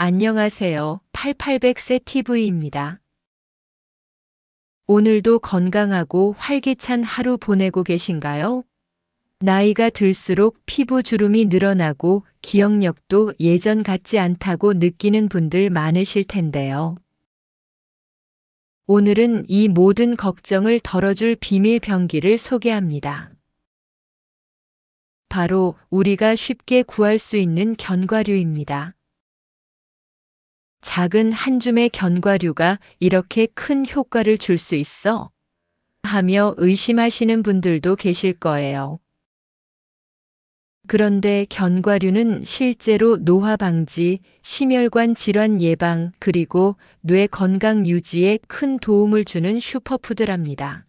안녕하세요. 8800세 TV입니다. 오늘도 건강하고 활기찬 하루 보내고 계신가요? 나이가 들수록 피부 주름이 늘어나고 기억력도 예전 같지 않다고 느끼는 분들 많으실 텐데요. 오늘은 이 모든 걱정을 덜어줄 비밀 병기를 소개합니다. 바로 우리가 쉽게 구할 수 있는 견과류입니다. 작은 한 줌의 견과류가 이렇게 큰 효과를 줄 수 있어? 하며 의심하시는 분들도 계실 거예요. 그런데 견과류는 실제로 노화 방지, 심혈관 질환 예방, 그리고 뇌 건강 유지에 큰 도움을 주는 슈퍼푸드랍니다.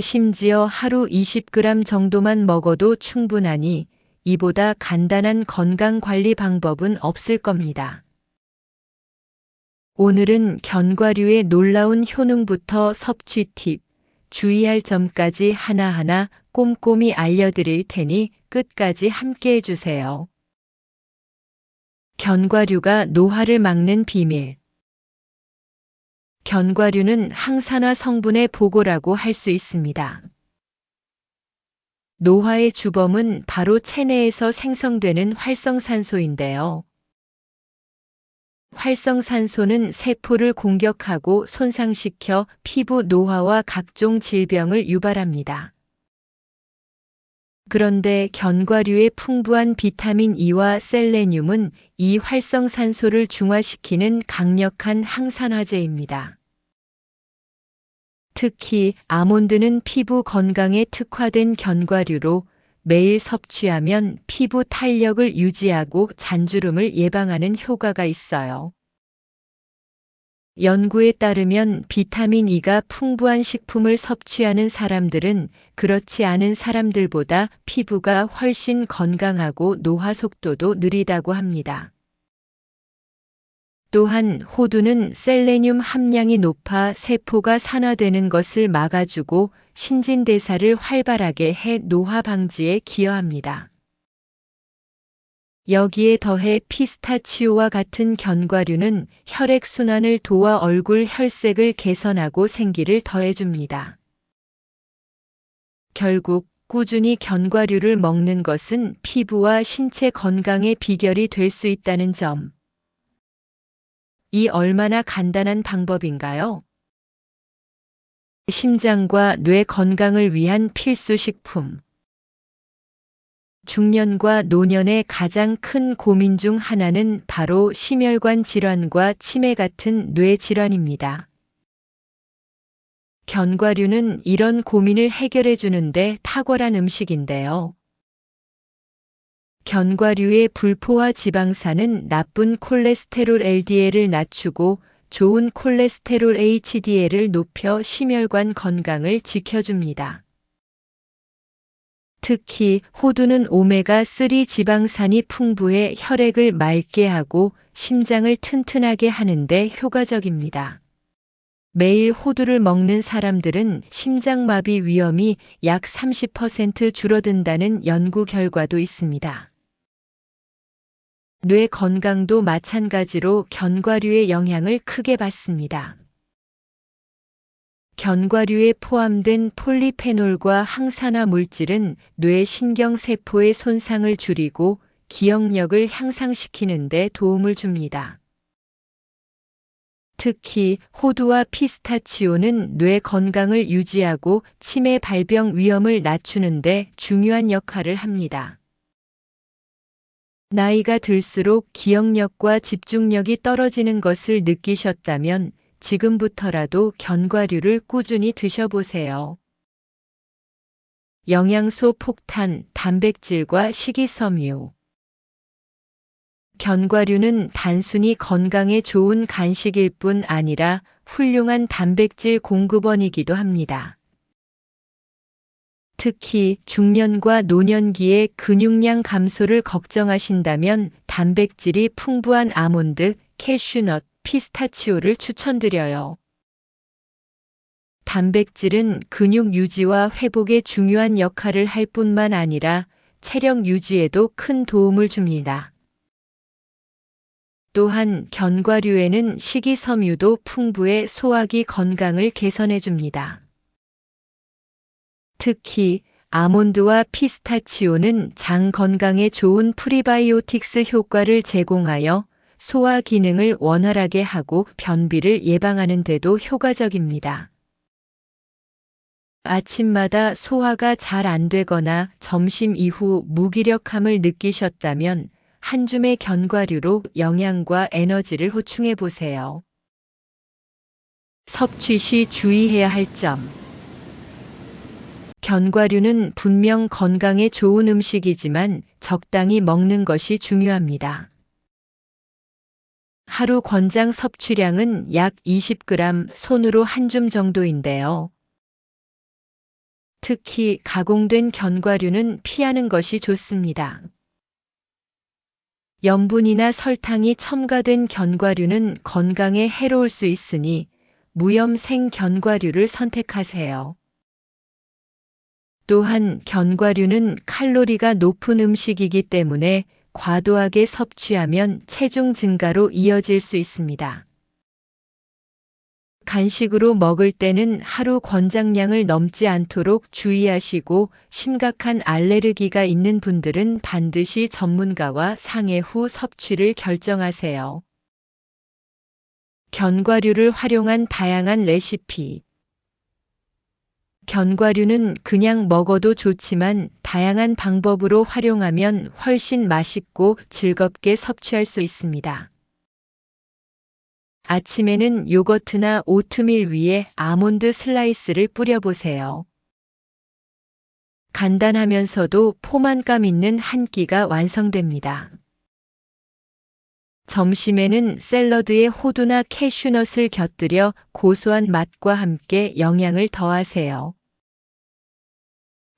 심지어 하루 20g 정도만 먹어도 충분하니 이보다 간단한 건강 관리 방법은 없을 겁니다. 오늘은 견과류의 놀라운 효능부터 섭취 팁, 주의할 점까지 하나하나 꼼꼼히 알려드릴 테니 끝까지 함께 해주세요. 견과류가 노화를 막는 비밀. 견과류는 항산화 성분의 보고라고 할 수 있습니다. 노화의 주범은 바로 체내에서 생성되는 활성산소인데요. 활성산소는 세포를 공격하고 손상시켜 피부 노화와 각종 질병을 유발합니다. 그런데 견과류의 풍부한 비타민 E와 셀레늄은 이 활성산소를 중화시키는 강력한 항산화제입니다. 특히 아몬드는 피부 건강에 특화된 견과류로 매일 섭취하면 피부 탄력을 유지하고 잔주름을 예방하는 효과가 있어요. 연구에 따르면 비타민 E가 풍부한 식품을 섭취하는 사람들은 그렇지 않은 사람들보다 피부가 훨씬 건강하고 노화 속도도 느리다고 합니다. 또한 호두는 셀레늄 함량이 높아 세포가 산화되는 것을 막아주고 신진대사를 활발하게 해 노화 방지에 기여합니다. 여기에 더해 피스타치오와 같은 견과류는 혈액순환을 도와 얼굴 혈색을 개선하고 생기를 더해줍니다. 결국 꾸준히 견과류를 먹는 것은 피부와 신체 건강의 비결이 될 수 있다는 점. 이 얼마나 간단한 방법인가요? 심장과 뇌 건강을 위한 필수 식품. 중년과 노년의 가장 큰 고민 중 하나는 바로 심혈관 질환과 치매 같은 뇌 질환입니다. 견과류는 이런 고민을 해결해 주는데 탁월한 음식인데요. 견과류의 불포화 지방산은 나쁜 콜레스테롤 LDL을 낮추고 좋은 콜레스테롤 HDL을 높여 심혈관 건강을 지켜줍니다. 특히 호두는 오메가3 지방산이 풍부해 혈액을 맑게 하고 심장을 튼튼하게 하는데 효과적입니다. 매일 호두를 먹는 사람들은 심장마비 위험이 약 30% 줄어든다는 연구 결과도 있습니다. 뇌 건강도 마찬가지로 견과류의 영향을 크게 받습니다. 견과류에 포함된 폴리페놀과 항산화 물질은 뇌 신경세포의 손상을 줄이고 기억력을 향상시키는 데 도움을 줍니다. 특히 호두와 피스타치오는 뇌 건강을 유지하고 치매 발병 위험을 낮추는 데 중요한 역할을 합니다. 나이가 들수록 기억력과 집중력이 떨어지는 것을 느끼셨다면 지금부터라도 견과류를 꾸준히 드셔보세요. 영양소 폭탄, 단백질과 식이섬유. 견과류는 단순히 건강에 좋은 간식일 뿐 아니라 훌륭한 단백질 공급원이기도 합니다. 특히 중년과 노년기의 근육량 감소를 걱정하신다면 단백질이 풍부한 아몬드, 캐슈넛, 피스타치오를 추천드려요. 단백질은 근육 유지와 회복에 중요한 역할을 할 뿐만 아니라 체력 유지에도 큰 도움을 줍니다. 또한 견과류에는 식이섬유도 풍부해 소화기 건강을 개선해 줍니다. 특히 아몬드와 피스타치오는 장 건강에 좋은 프리바이오틱스 효과를 제공하여 소화 기능을 원활하게 하고 변비를 예방하는 데도 효과적입니다. 아침마다 소화가 잘 안 되거나 점심 이후 무기력함을 느끼셨다면 한 줌의 견과류로 영양과 에너지를 호충해 보세요. 섭취 시 주의해야 할 점. 견과류는 분명 건강에 좋은 음식이지만 적당히 먹는 것이 중요합니다. 하루 권장 섭취량은 약 20g 손으로 한 줌 정도인데요. 특히 가공된 견과류는 피하는 것이 좋습니다. 염분이나 설탕이 첨가된 견과류는 건강에 해로울 수 있으니 무염생 견과류를 선택하세요. 또한 견과류는 칼로리가 높은 음식이기 때문에 과도하게 섭취하면 체중 증가로 이어질 수 있습니다. 간식으로 먹을 때는 하루 권장량을 넘지 않도록 주의하시고 심각한 알레르기가 있는 분들은 반드시 전문가와 상해 후 섭취를 결정하세요. 견과류를 활용한 다양한 레시피. 견과류는 그냥 먹어도 좋지만 다양한 방법으로 활용하면 훨씬 맛있고 즐겁게 섭취할 수 있습니다. 아침에는 요거트나 오트밀 위에 아몬드 슬라이스를 뿌려보세요. 간단하면서도 포만감 있는 한 끼가 완성됩니다. 점심에는 샐러드에 호두나 캐슈넛을 곁들여 고소한 맛과 함께 영양을 더하세요.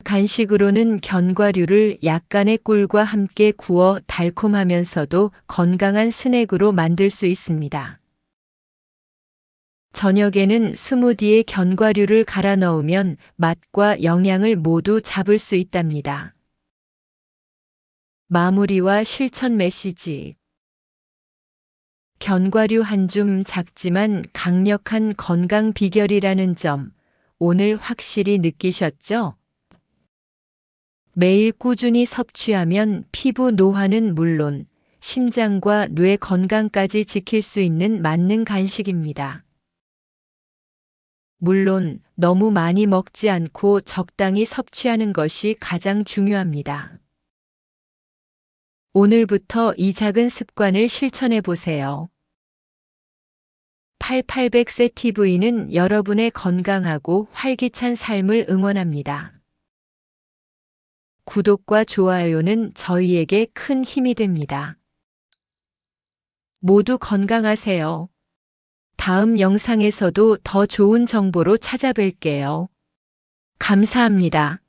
간식으로는 견과류를 약간의 꿀과 함께 구워 달콤하면서도 건강한 스낵으로 만들 수 있습니다. 저녁에는 스무디에 견과류를 갈아 넣으면 맛과 영양을 모두 잡을 수 있답니다. 마무리와 실천 메시지. 견과류 한 줌 작지만 강력한 건강 비결이라는 점 오늘 확실히 느끼셨죠? 매일 꾸준히 섭취하면 피부 노화는 물론 심장과 뇌 건강까지 지킬 수 있는 만능 간식입니다. 물론 너무 많이 먹지 않고 적당히 섭취하는 것이 가장 중요합니다. 오늘부터 이 작은 습관을 실천해 보세요. 8800세 TV는 여러분의 건강하고 활기찬 삶을 응원합니다. 구독과 좋아요는 저희에게 큰 힘이 됩니다. 모두 건강하세요. 다음 영상에서도 더 좋은 정보로 찾아뵐게요. 감사합니다.